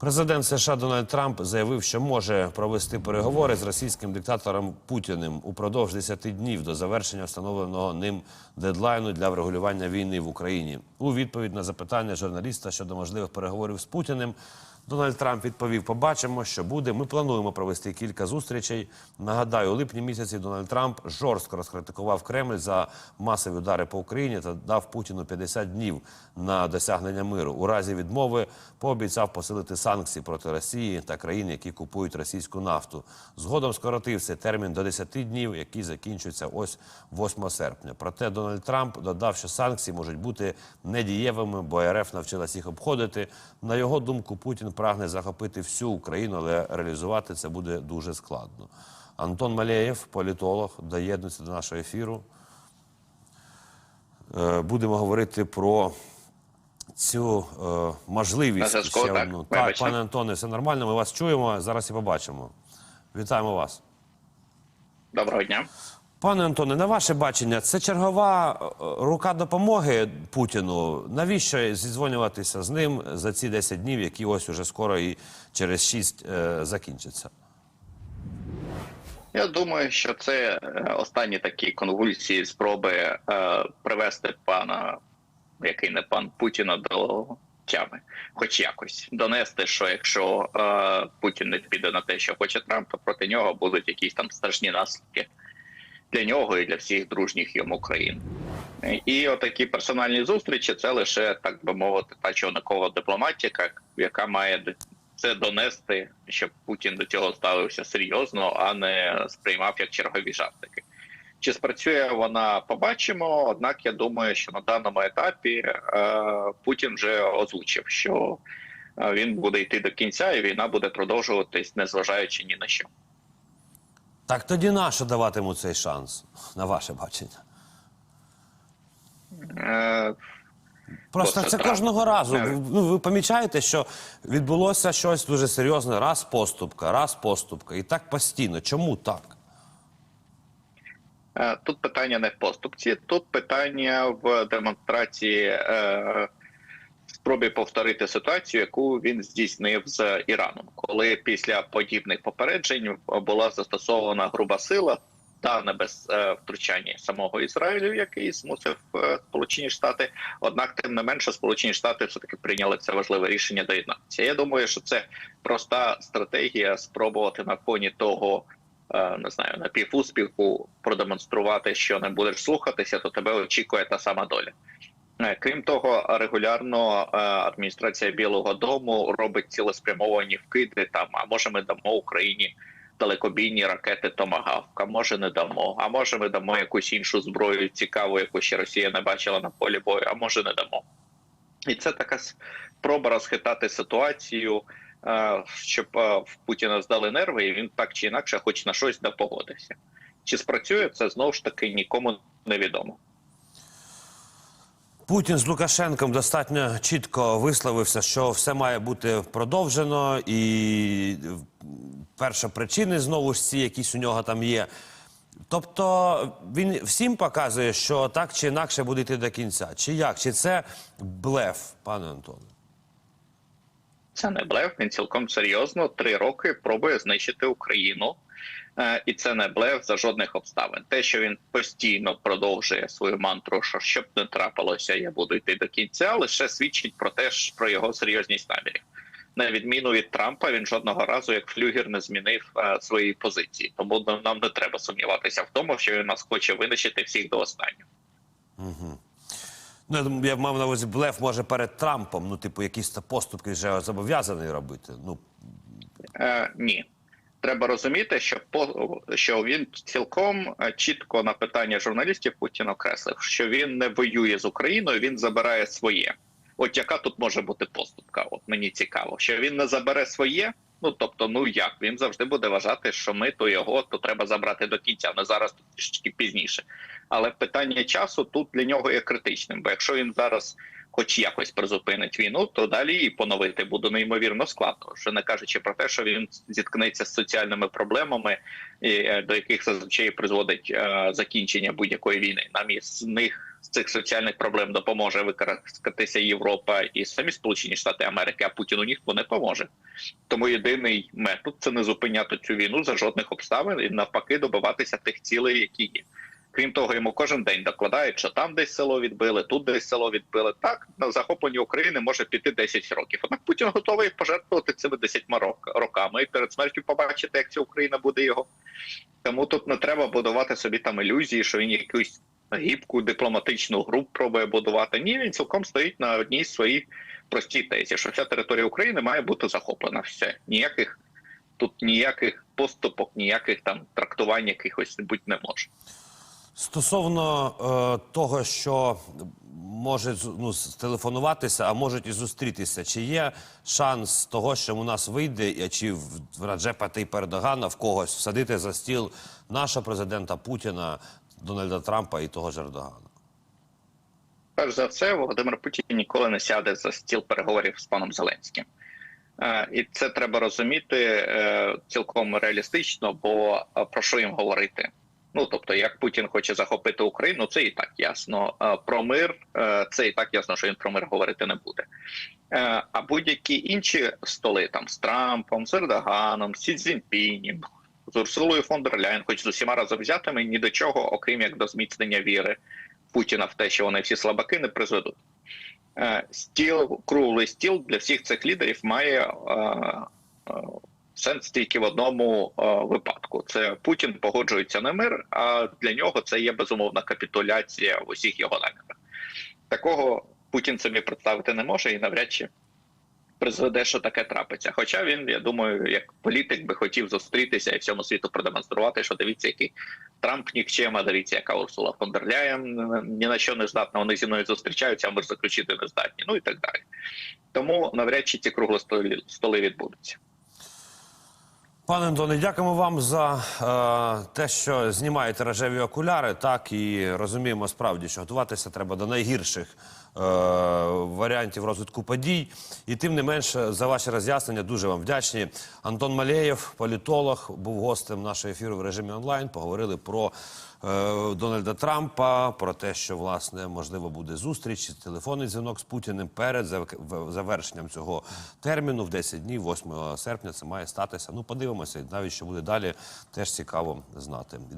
Президент США Дональд Трамп заявив, що може провести переговори з російським диктатором Путіним упродовж 10 днів до завершення встановленого ним дедлайну для врегулювання війни в Україні. У відповідь на запитання журналіста щодо можливих переговорів з Путіним. Дональд Трамп відповів: побачимо, що буде. Ми плануємо провести кілька зустрічей. Нагадаю, у липні місяці Дональд Трамп жорстко розкритикував Кремль за масові удари по Україні та дав Путіну 50 днів на досягнення миру. У разі відмови пообіцяв посилити санкції проти Росії та країн, які купують російську нафту. Згодом скоротив цей термін до 10 днів, який закінчується ось 8 серпня. Проте Дональд Трамп додав, що санкції можуть бути недієвими, бо РФ навчилась їх обходити. На його думку, Путін прагне захопити всю Україну, але реалізувати це буде дуже складно. Антон Малеєв, політолог, доєднується до нашого ефіру. Е, Будемо говорити про цю е, можливість зв'язку, ще так. одну. Так, Вибачте. пане Антоне, все нормально. Ми вас чуємо. Зараз і побачимо. Вітаємо вас. Доброго дня. Пане Антоне, на ваше бачення, це чергова е, рука допомоги Путіну. Навіщо зідзвонюватися з ним за ці 10 днів, які ось уже скоро і через 6 е, закінчаться? Я думаю, що це е, останні такі конвульсії спроби е, привести пана, який не пан Путіна до тями, хоч якось донести, що якщо е, Путін не піде на те, що хоче Трамп, то проти нього будуть якісь там страшні наслідки для нього і для всіх дружніх йому країн. І отакі персональні зустрічі це лише так би мовити, та човникова дипломатика, яка має це донести, щоб Путін до цього ставився серйозно, а не сприймав як чергові жартики. Чи спрацює вона, побачимо. Однак я думаю, що на даному етапі е, Путін вже озвучив, що е, він буде йти до кінця, і війна буде продовжуватись, незважаючи ні на що. Так тоді нащо давати йому цей шанс, на ваше бачення? Е, Просто це кожного разу. Ви- Ну, ви помічаєте, що відбулося щось дуже серйозне, раз поступка, раз поступка. І так постійно. Чому так? Е, Тут питання не в поступці, тут питання в демонстрації е, спробі повторити ситуацію, яку він здійснив з Іраном, коли після подібних попереджень була застосована груба сила. Та не без е, втручання самого Ізраїлю, який змусив е, Сполучені Штати. Однак, тим не менше, Сполучені Штати все таки прийняли це важливе рішення доєднатися. Я думаю, що це проста стратегія спробувати на фоні того, е, не знаю, напівуспіху продемонструвати, що не будеш слухатися, то тебе очікує та сама доля. Е, Крім того, регулярно е, адміністрація Білого Дому робить цілеспрямовані вкиди там. А може, ми дамо Україні далекобійні ракети Томагавк, а може не дамо. А може, ми дамо якусь іншу зброю цікаву, яку ще Росія не бачила на полі бою, а може не дамо. І це така спроба розхитати ситуацію, е, щоб в Путіна здали нерви, і він так чи інакше, хоч на щось не погодився. Чи спрацює це знову ж таки нікому не відомо. Путін з Лукашенком достатньо чітко висловився, що все має бути продовжено, і перша причини знову ж ці, якісь у нього там є. Тобто він всім показує, що так чи інакше буде йти до кінця. Чи як? Чи це блеф, пане Антоне? Це не блеф. Він цілком серйозно три роки пробує знищити Україну, Е, і це не блеф за жодних обставин. Те, що він постійно продовжує свою мантру, що щоб не трапилося, я буду йти до кінця, лише свідчить про те, про його серйозність намірів. На відміну від Трампа, він жодного разу як флюгер не змінив е, свої позиції. Тому нам- нам не треба сумніватися в тому, що він нас хоче винищити всіх до останнього. Ну, я мав на увазі блеф може перед Трампом. Ну, типу, якісь поступки вже зобов'язаний робити. Ну, Е, ні. Треба розуміти, що по що він цілком е, чітко на питання журналістів Путін окреслив, що він не воює з Україною, він забирає своє. От яка тут може бути поступка? От мені цікаво, що він не забере своє. Ну тобто, ну як він завжди буде вважати, що ми то його то треба забрати до кінця, ми зараз трішки пізніше. Але питання часу тут для нього є критичним. Бо якщо він зараз хоч якось призупинить війну, то далі і поновити буде неймовірно складно. Вже не кажучи про те, що він зіткнеться з соціальними проблемами, е, до яких зазвичай призводить е, закінчення будь-якої війни. Нам із них з цих соціальних проблем допоможе використатися Європа і самі Сполучені Штати Америки, а Путіну ніхто не поможе. Тому єдиний метод це не зупиняти цю війну за жодних обставин і навпаки добиватися тих цілей, які є. Крім того, йому кожен день докладають, що там десь село відбили, тут десь село відбили. Так на захоплення України може піти 10 років. Однак Путін готовий пожертвувати цими 10 рок- роками і перед смертю побачити, як ця Україна буде його. Тому тут не треба будувати собі там ілюзії, що він якусь гібку дипломатичну гру пробує будувати. Ні, він цілком стоїть на одній своїй простій тезі, що вся територія України має бути захоплена. Все ніяких тут ніяких поступок, ніяких там трактувань якихось бути не може. Стосовно е, того, що може з- ну, стелефонуватися, а можуть і зустрітися, чи є шанс того, що у нас вийде, чи в в Раджепа Тейпа Ердогана в когось всадити за стіл нашого президента Путіна, Дональда Трампа і того ж Ердогана? Перш за все, Володимир Путін ніколи не сяде за стіл переговорів з паном Зеленським. Е, І це треба розуміти е, цілком реалістично, бо е, про що їм говорити? Ну тобто, як Путін хоче захопити Україну, це і так ясно. Про мир е, це і так ясно, що він про мир говорити не буде. Е, А будь-які інші столи там з Трампом, з Ердоганом, з Сі Цзіньпінем, з Урсулою фон дер Ляйн, хоч з усіма разом взятими, ні до чого, окрім як до зміцнення віри Путіна в те, що вони всі слабаки, не призведуть. Е, Стіл, круглий стіл для всіх цих лідерів має сенс тільки в одному е, випадку: це Путін погоджується на мир, а для нього це є безумовна капітуляція в усіх його намірах. Такого Путін собі представити не може і навряд чи призведе, що таке трапиться. Хоча він, я думаю, як політик би хотів зустрітися і всьому світу продемонструвати, що дивіться, який Трамп нікчема, дивіться, яка Урсула фон дер Ляєн ні на що не здатна. Вони зі мною зустрічаються, а мир заключити не здатні. Ну і так далі. Тому навряд чи ці круглі столи відбудуться. Пане Антоне, дякуємо вам за е, те, що знімаєте рожеві окуляри. Так і розуміємо справді, що готуватися треба до найгірших е, варіантів розвитку подій. І тим не менше, за ваші роз'яснення дуже вам вдячні. Антон Малеєв, політолог, був гостем нашого ефіру в режимі онлайн. Поговорили про Дональда Трампа, про те, що власне можливо буде зустріч, телефонний дзвінок з Путіним перед зав- завершенням цього терміну в 10 днів, 8 серпня. Це має статися. Ну, подивимося, навіть що буде далі, теж цікаво знати. Йдемо.